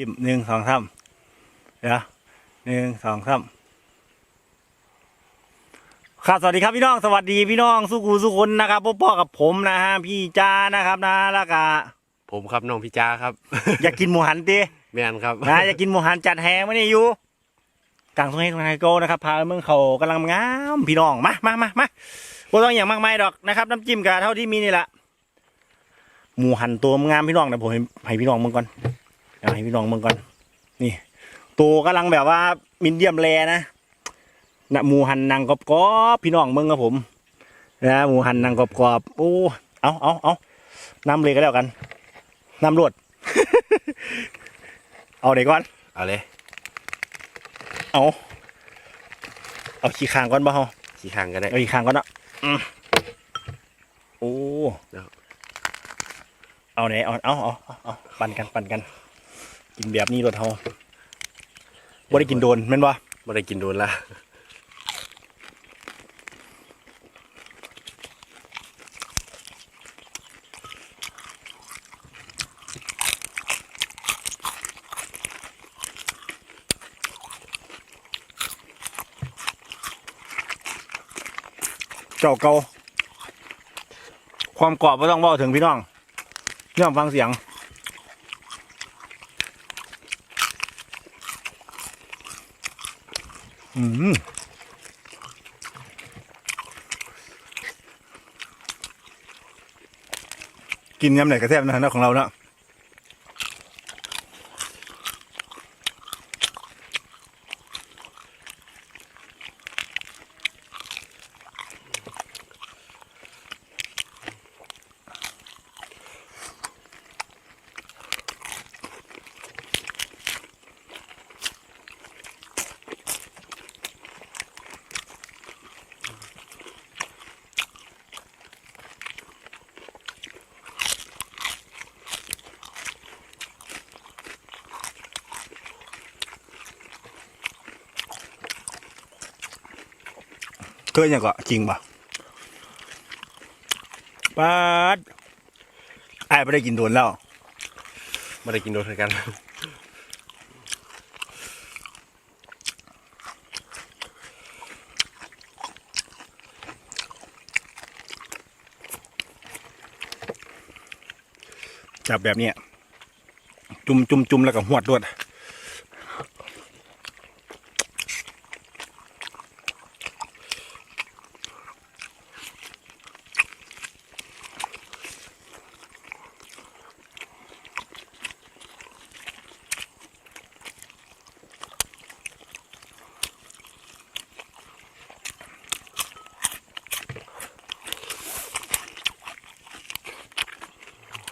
จิ้มหนึ่งสองสามเดี๋ยวหนึ่งสองสามครับสวัสดีครับพี่น้องสวัสดีพี่น้องสุกูสุคนนะครับพ่อพ่อกับผมนะฮะพี่จ้านะครับนะแล้วก็ผมครับน้องพี่จ้าครับ อยากกินหมูหันตีแมนครับนะอยากกินหมูหันจัดแหงไม่ได้อยู่กลางทุ่งให้ทุ่งไฮโก้นะครับพาเมืองเขากำลังงามพี่น้องมามามามาบ่ต้องอย่างมากมายดอกนะครับน้ำจิ้มกะเท่าที่มีนี่แหละหมูหันตัวงามพี่น้องนะผมให้ให้พี่น้องมึงก่อน เอาให้พี่น้องมึงก่อน นี่ตัวกำลังแบบว่ามินเดียมแรนะนะหมูหันนางกรอบๆพี่น้องมึงครับผมนะหมูหันนางกรอบๆโอ้เอาเอาเอาน้ำเลยก็แล้วกันน้ำรวด เอาเดี๋ยวก่อน เอาเลย เอา เอาขี้คางก่อนบ่เฮาขี่ข้างก็ได้ เอาขี้คางก่อนเนาะอืมโอ้ เอาเอาไหนเอาเอาเอาเอาเอาปั่นกันปั่นกัน กินแบบนี้รถเฮาบ่ได้กินโดนแม่นบ่ไม่ได้กินโดนละเจ้าเก่าความกรอบบ่ต้องเว้าถึงพี่น้องเรื่องฟังเสียง อืมกินยำไหนกระแทบนะของเราเนาะ เคยยังก็จริงป่ะป๊าดไอ้ายไม่ได้กินโดนแล้วไม่ได้กินโดนเหมือนกันจับแบบเนี้ยจุ่มจุ่มจุ่มแล้วก็หวดด้วย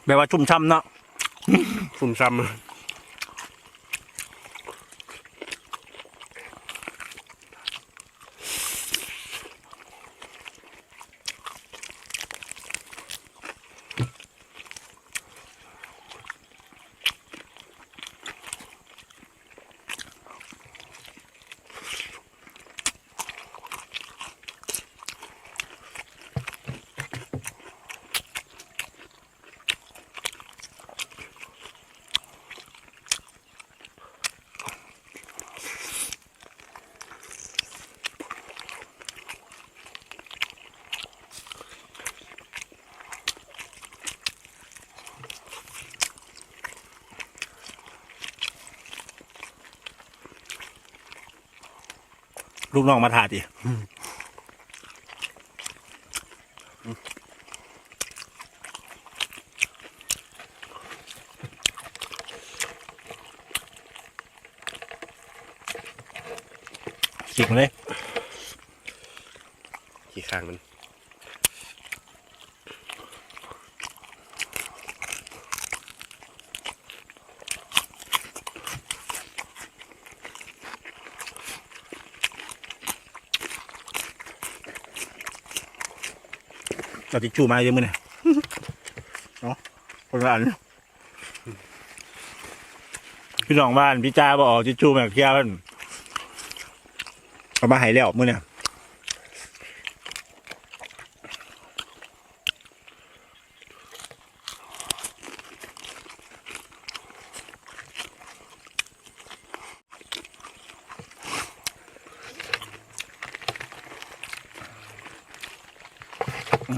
แบบว่าชุ่มช่ำเนาะ ชุ่มช้ำ ลูกน้องมาถ่ายดิจิกมาเลย ขี้ข้างมัน เราติดชูมาเยอะมือเนี่ยเนาะคนละอันพี่น้องบ้านพี่จ้าบอกจิจูแบบเที่ยวมันเอามาใหายแล้วมือเนี่ย เ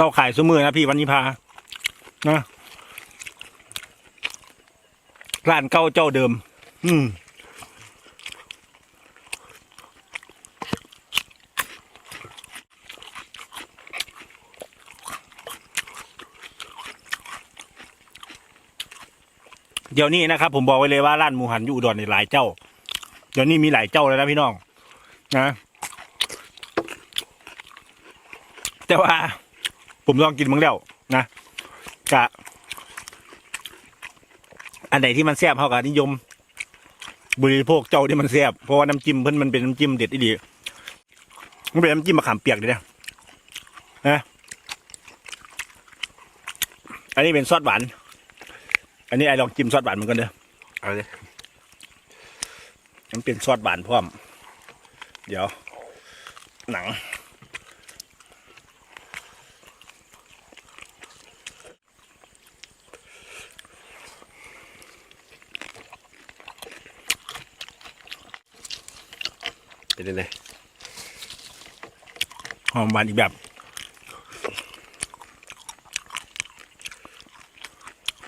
ราขายสมือนะพี่วันนี้พานะ ร้านเก่าเจ้าเดิม อืมเดี๋ยวนี้นะครับ ผมบอกไว้เลยว่าร้านหมูหันอยู่อุดรในหลายเจ้า เดี๋ยวนี้มีหลายเจ้าแล้วนะพี่น้อง นะแต่ว่า ผมลองกินมึงแล้วนะกะ อันไหนที่มันแซ่บเขากับนิยม บริโภคเจ้าที่มันแซ่บเพราะว่าน้ำจิ้มเพิ่นมันเป็นน้ำจิ้มเด็ดอีดีมันเป็นน้ำจิ้มมะขามเปียกเลยนะนะอันนี้เป็นซอสหวาน อันนี้ไอ้ลองจิ้มซอสหวานเหมือนกันเด้อเอาเลยมันเป็นซอสหวานพร้อม เดี๋ยว หนัง เป็นยังไงหอมหวานอีกแบบ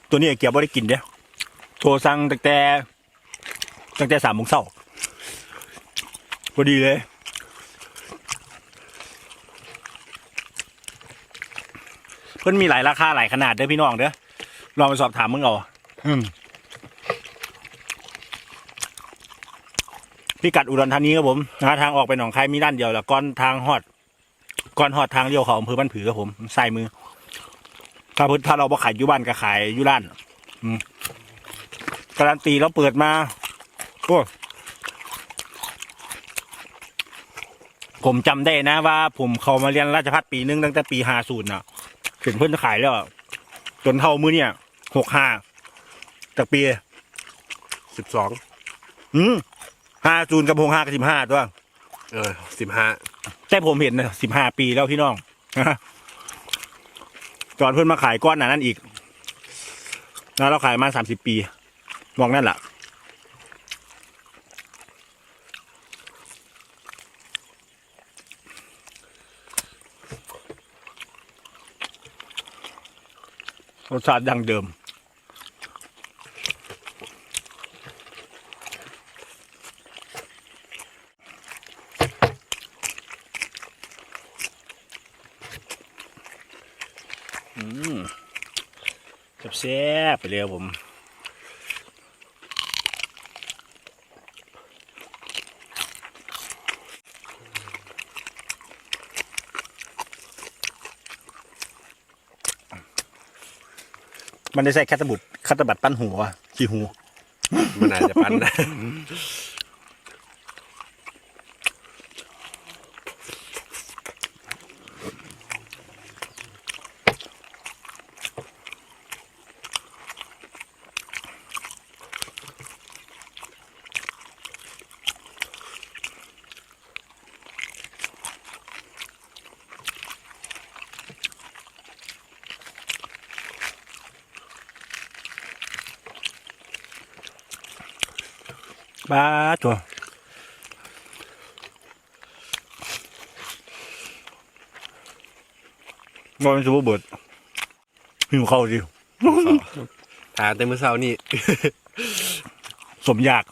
ตัวนี้ไอ้เกียวไม่ได้กินเด้อโทรสั่งตั้งแต่ตั้งแต่สามโมงเช้าพอดีเลยเพิ่นมีหลายราคาหลายขนาดเด้อพี่น้องเด้อลองไปสอบถามมึงเอาอืม พิกัดอุดรธานีครับผมนะทางออกไปหนองคายมีด้านเดียวแล้วก้อนทางฮอดก่อนหอดทางเลี้ยวเขาอำเภอบ้านผือครับผมใส่มือ ถ้าเพิ่นถ้าเราบ่ขายอยู่บ้านก็ขายอยู่ร้าน อืมการันตีเราเปิดมาโอ้ผมจำได้นะว่า ผมเขามาเรียนราชพัฒปีหนึงตั้งแต่ปีห้าศูนย์น่ะถึงเพิ่นขายแล้วจนเท่ามือเนี่ยหกห้าจากปีสิบสองอืม ห้าศูนย์กับหกห้ากับสิบห้าตัวเออสิบห้าแต่ผมเห็นสิบห้าปีแล้วพี่น้องตอนเพื่อนมาขายก้อนหนานั่นอีกแล้วเราขายมาสามสิบปีมองนั่นแหละรสชาติดังเดิม บๆไปเลยครับผมมันได้ใส่แคตตาบุตรคัตตาบัตรปั้นหัวขี้หู มันอาจจะปันนะ บ้าตัวบอลซูเปอร์เบิร์ดหิวเข้าวดิทานแต่เมื่อเช้านี่ สมอยาก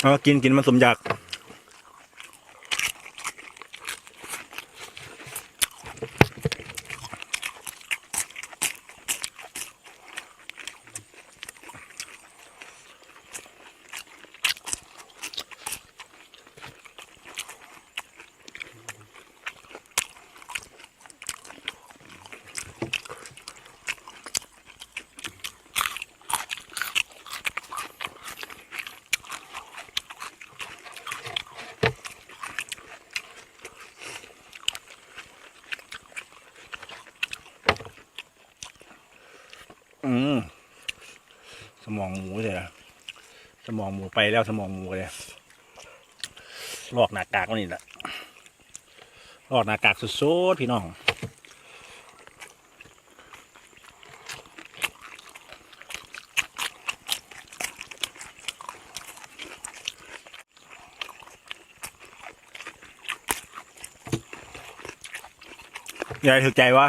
เอากินกินมันสมอยาก อืมสมองหมูเลยนะสมองหมูไปแล้วสมองหมูเลยลอกหน้ากากก็นี่แหละลอกหน้ากากสุดๆพี่น้องยายถึกใจวะ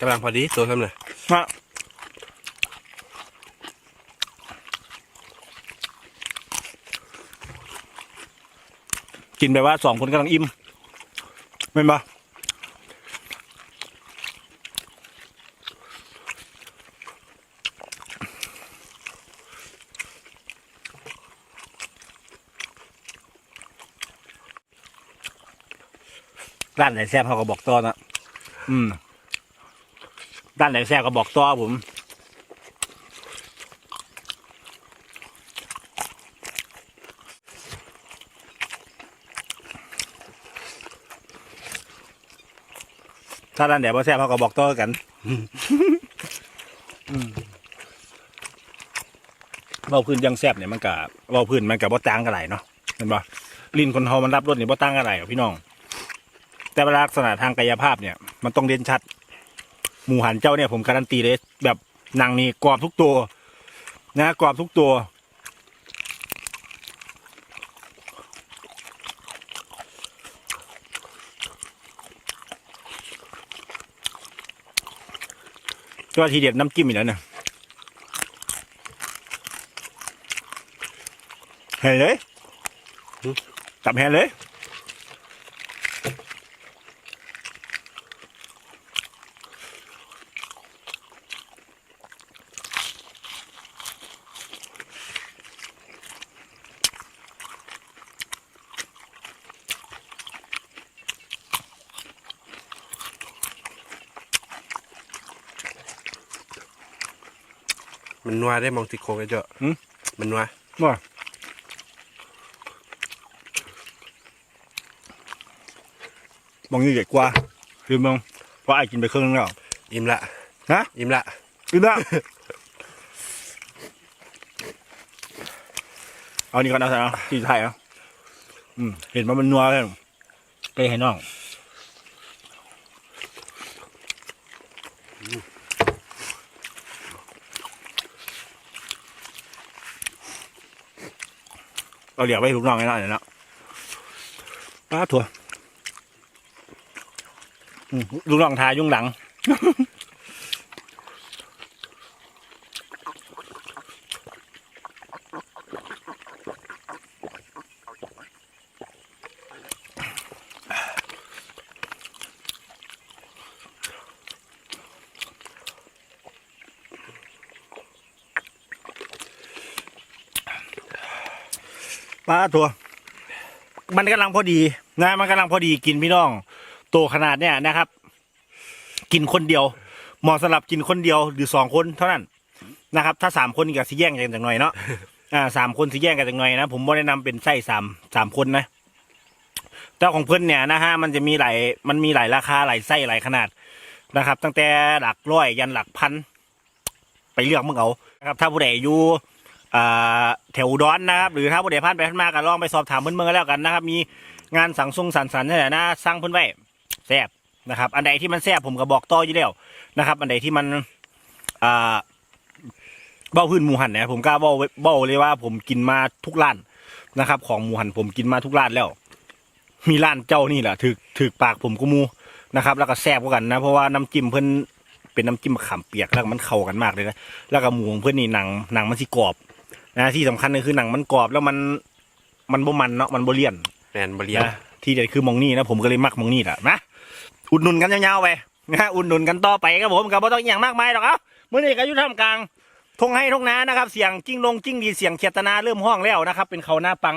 กำลังพอดีตัวทำเลยมากินไปว่าสองคนกำลังอิ่มเป็นปะร้านไหนแซ่บเขาก็บอกต่อนะอืม ด้านไหนแซ่บก็บอกต่อผมถ้าด้านไหนบ่แซ่บเขาก็บอกต่อกันอืมเบาพื้นยังแซ่บเนี่ยมันกับเบาพื้นมันกับบ่ต่างกันไหลายเนาะเห็นปะลิ้นคนเฮามันรับรสนี่บ่ต่างกันไหลายหรอกพี่น้อง แต่เวลาลักษณะทางกายภาพเนี่ย มันต้องเด่นชัด หมูหันเจ้าเนี่ยผมการันตีเลยแบบหนังนี่กรอบทุกตัว นะกรอบทุกตัวก็ทีเด็ดน้ำจิ้มอีกแล้วเนี่ยเห็นเลยจับแฮนเลย มันนัวได้มองติโครงไอ้เจ้าหืมมันนัวว่าบองนี่ใหญ่กว่าคือมึงเพราะไอ้กินไปครึ่งนึงแล้วอิ่มละฮะอิ่มละกินละเอานี่ก่อนเอาใส่เอาที่ไทยเอาอืมเห็นว่ามันนัวเลยไปให้น้อง เราเรียกไว้ลูกน้องให้หน่อยเนะป้าถั่วลูกน้องทายุ่งหลัง ปลาตัวมันกำลังพอดีนะมันกำลังพอดีกินพี่น้องโตขนาดเนี้ยนะครับ กินคนเดียวเหมาะสำหรับกินคนเดียวหรือสองคนเท่านั้นนะครับ ถ้าสามคนนี่ก็สิแย่งกันจังหน่อยเนาะอ่าสามคนสิแย่งกันจังหน่อยนะผมบ่ได้นำเป็นไส้สามสามคนนะแต่ของเพื่อนเนี่ยนะฮะมันจะมีหลายมันมีหลายราคาหลายไส้หลายขนาดนะครับ ตั้งแต่หลักร้อยยันหลักพันไปเลือกมึงเอานะครับ ถ้าผู้ใดอยู่อ่า แถวอุดอนนะครับ หรือถ้าผู้ใดผ่านไปผ่านมาก็ลองไปสอบถามเพื่อนเมืองกันแล้วกันนะครับ มีงานสังสงสรรค์สรรค์นี่แหละนะสร้างเพื่อนไว้แซ่บนะครับ อันใดที่มันแซ่บผมก็บอกต่ออยู่แล้วนะครับ อันใดที่มันอ่าเบ้าพื้นหมูหันเนี่ยผมกล้าเบ้าเบ้าเลยว่า ผมกินมาทุกร้านนะครับ ของหมูหันผมกินมาทุกร้านแล้ว มีร้านเจ้านี่แหละถือถือปากผมก็มูนะครับ แล้วก็แซ่บกว่ากันนะ เพราะว่าน้ำจิ้มเพิ่นเป็นน้ำจิ้มมะขามเปียกแล้วมันเข้ากันมากเลยนะแล้วก็หมูของเพื่อนนี่หนังหนังมันสิกรอบ นะที่สำคัญก็คือหนังมันกรอบแล้วมันมันบ่มันเนาะมันบ่เลี่ยนแมนบเรียนนะที่เด็ดคือมองนี่นะผมก็เลยมักมองนี่แหละนะอุดหนุนกันยาวๆไปนะอุดหนุนกันต่อไปครับผมกับบ่ต้องอหย่างมากมายหรอกเอ้ามื้อนี้ก็อยู่ท่ามกลางทงให้ทงนานะครับ เสียงจิ้งลงจิ้งดีเสียงเขียดตนาเริ่มห้องแล้วนะครับ เป็นเขาหน้าปัง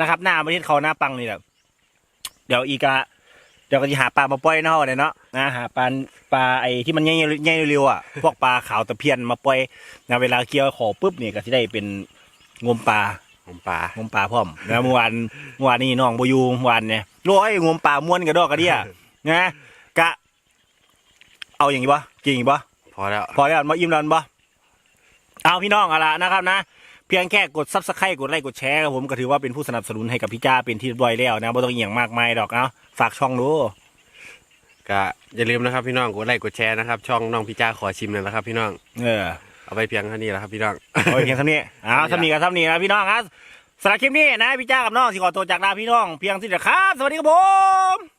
นะครับ หน้าประเทศเขาหน้าปังนี่แหละเดี๋ยวอีกา เดี๋ยวก็จะหาปลามาปล่อยเนาะเลยเนาะนะหาปลาปลาไอ้ที่มันใหญ่ๆใหญ่เร็วๆอะพวกปลาขาวตะเพียนมาปล่อยนะเวลาเคี่ยวขอปุ๊บเนี่ยก็จะได้เป็นงมปลาผมป่างมปลาพร้อมนะเมื่อวานเมื่อวานนี่น้องบอยูเมื่อวานเนี่ยโอ้ยงมปลาม้วนกระดอกกระเดียนะกะ เอาอย่างนี้บ่กินอย่างนี้บ่พอแล้วพอแล้วมาอิ่มแล้วบ่เอาพี่น้องเอาละนะครับนะเพียงแค่กดซับสไครต์กดไลค์กดแชร์ครับผมก็ถือว่าเป็นผู้สนับสนุนให้กับพี่จ้าเป็นที่เรียบร้อยแล้วนะบ่ต้องอหย่างมากมายดอกเอาฝากช่องดูก็อย่าลืมนะครับพี่น้องกดไลค์กดแชร์นะครับช่องน้องพี่จ้าขอชิมเลยนะครับพี่น้อง เออเอาไปเพียงเท่านี้แหละครับพี่น้อง โอ้ยเพียงเท่านี้เอาเท่านี้กับเท่านี้นะพี่น้องครับสำหรับคลิปนี้นะพี่จ้ากับน้องสิขอตัวจากลาพี่น้องเพียงที่เดียวครับ สวัสดีครับผม